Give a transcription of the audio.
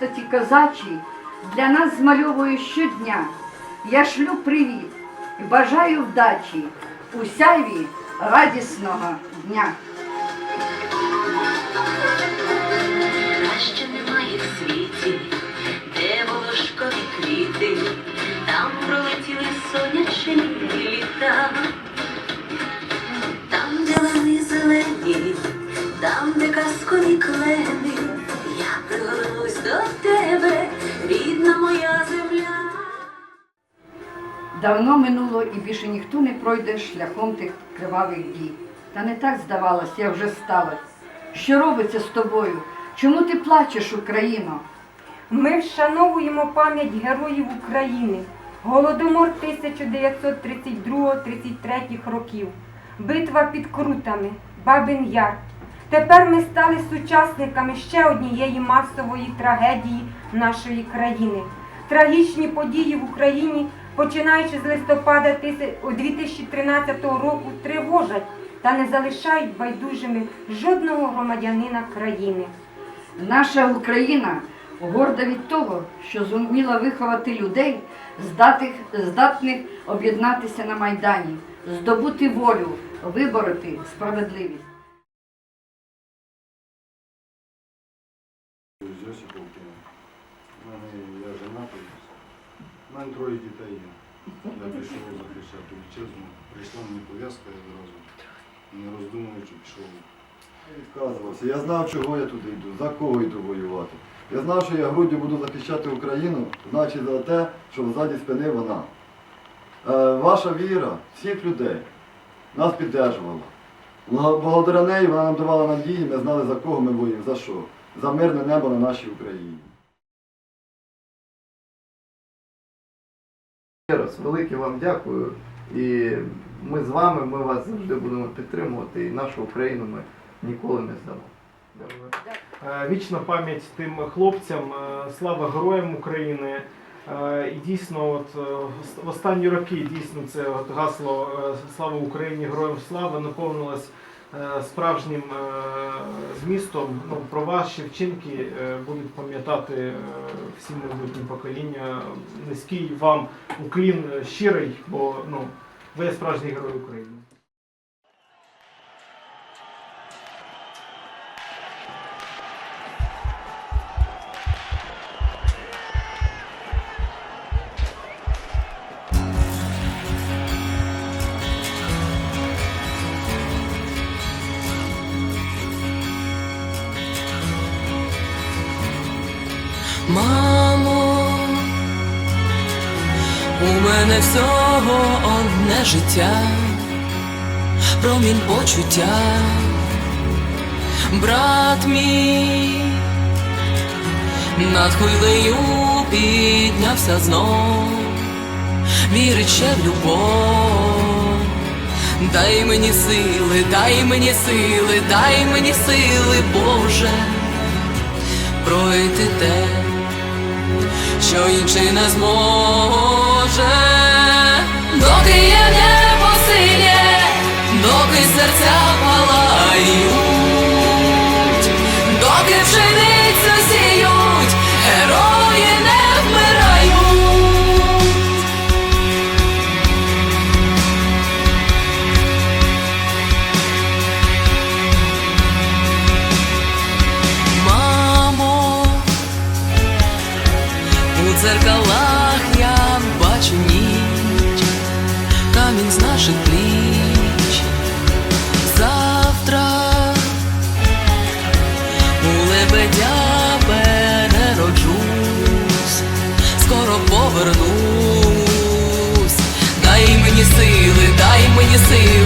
постаті козачі для нас змальовує щодня. Я шлю привіт і бажаю вдачі у сяйві радісного дня. Краще немає в світі, де волошкові квіти, пригорнусь до тебе, рідна моя земля. Давно минуло і більше ніхто не пройде шляхом тих кривавих дій. Та не так здавалось, я вже сталась. Що робиться з тобою? Чому ти плачеш, Україно? Ми вшановуємо пам'ять героїв України. Голодомор 1932-33 років. Битва під Крутами, Бабин Яр. Тепер ми стали сучасниками ще однієї масової трагедії нашої країни. Трагічні події в Україні, починаючи з листопада 2013 року, тривожать та не залишають байдужими жодного громадянина країни. Наша Україна горда від того, що зуміла виховати людей, здатних, здатних об'єднатися на Майдані, здобути волю, вибороти справедливість. З Йосиповки. У мене я женатий. У мене троє дітей є. Я пішов захищати вітчизну. Прийшла мені пов'язка одразу. Не роздумуючи, пішов. Я відказувався. Я знав, чого я туди йду, за кого йду воювати. Я знав, що я груддю буду захищати Україну, значить за те, що ззаді спини вона. Е, ваша віра всіх людей нас підтримувала. Бла- Благодаря неї вона нам давала надії, ми знали, за кого ми воюємо, за що. За мирне небо на нашій Україні. Ще раз велике вам дякую. І ми з вами, ми вас завжди будемо підтримувати. І нашу Україну ми ніколи не здамо. Е, Вічна пам'ять тим хлопцям, е, слава героям України. Е, І дійсно, от в останні роки дійсно це от гасло Слава Україні, героям слава наповнилось справжнім е, змістом. Ну, про ваші вчинки е, будуть пам'ятати е, всі майбутні покоління. Низький вам уклін е, щирий, бо ну, ви справжній герой України. Мамо, у мене всього одне життя, промінь почуття, брат мій, над хвилею піднявся знов, вірить в любов. Дай мені сили, дай мені сили, дай мені сили, Боже, пройти те, що інший не зможе, у дзеркалах я бачу ніч, камінь з наших пліч. Завтра у лебедя перероджусь, скоро повернусь. Дай мені сили, дай мені сили,